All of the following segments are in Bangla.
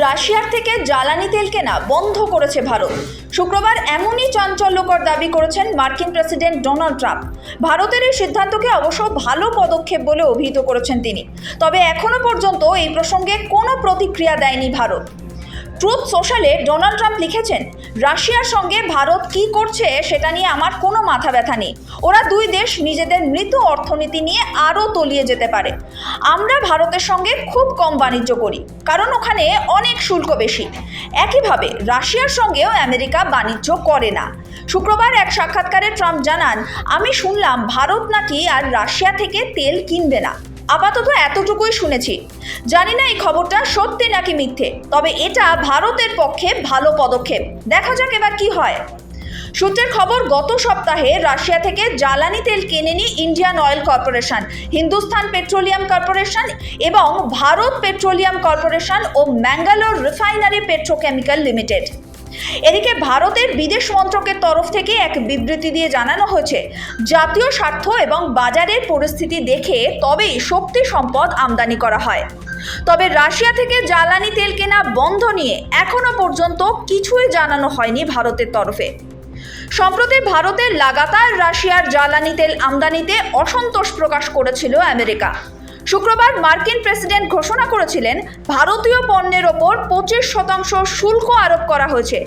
রাশিয়ার থেকে জ্বালানি তেল কেনা বন্ধ করেছে ভারত। শুক্রবার এমনই চাঞ্চল্যকর দাবি করেছেন মার্কিন প্রেসিডেন্ট ডোনাল্ড ট্রাম্প। ভারতের এই সিদ্ধান্তকে অবশ্য ভালো পদক্ষেপ বলে অভিহিত করেছেন তিনি। তবে এখনও পর্যন্ত এই প্রসঙ্গে কোনো প্রতিক্রিয়া দেয়নি ভারত। ট্রুথ সোশ্যালে ডোনাল্ড ট্রাম্প লিখেছেন, রাশিয়ার সঙ্গে ভারত কি করছে সেটা নিয়ে আমার কোনো মাথা ব্যথা নেই। ওরা দুই দেশ নিজেদের মৃত অর্থনীতি নিয়ে আরও তলিয়ে যেতে পারে। আমরা ভারতের সঙ্গে খুব কম বাণিজ্য করি, কারণ ওখানে অনেক শুল্ক বেশি। একইভাবে, রাশিয়ার সঙ্গেও আমেরিকা বাণিজ্য করে না। শুক্রবার এক সাক্ষাৎকারে ট্রাম্প জানান, আমি শুনলাম ভারত নাকি আর রাশিয়া থেকে তেল কিনবে না। আপাতত এতটুকুই শুনেছি। জানি না এই খবরটা সত্যি নাকি মিথ্যে, তবে এটা ভারতের পক্ষে ভালো পদক্ষেপ। দেখা যাক এবার কি হয়। সূত্রের খবর, গত সপ্তাহে রাশিয়া থেকে জ্বালানি তেল কেনেনি Indian Oil Corporation, Hindustan Petroleum Corporation এবং ভারত পেট্রোলিয়াম কর্পোরেশন ও ম্যাঙ্গালোর রিফাইনারি পেট্রোকেমিক্যাল লিমিটেড। এদিকে ভারতের বিদেশ মন্ত্রকের তরফ থেকে এক বিবৃতি দিয়ে জানানো হয়েছে, জাতীয় স্বার্থ এবং বাজারের পরিস্থিতি দেখে তবেই শক্তি সম্পদ আমদানি করা হয়। তবে রাশিয়া থেকে জ্বালানি তেল কেনা বন্ধ নিয়ে এখনও পর্যন্ত কিছুই জানানো হয়নি ভারতের তরফে। সম্প্রতি ভারতের লাগাতার রাশিয়ার জ্বালানি তেল আমদানিতে অসন্তোষ প্রকাশ করেছিল আমেরিকা। শুক্রবার মার্কিন প্রেসিডেন্ট ঘোষণা করেছিলেন ভারতীয় পণ্যের ওপর পঁচিশ শতাংশ শুল্ক আরোপ করা হয়েছে।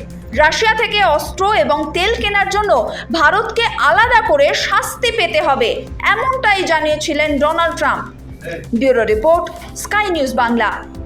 রাশিয়া থেকে অস্ত্র এবং তেল কেনার জন্য ভারতকে আলাদা করে শাস্তি পেতে হবে, এমনটাই জানিয়েছিলেন Donald Trump. Bureau report, Sky News Bangla.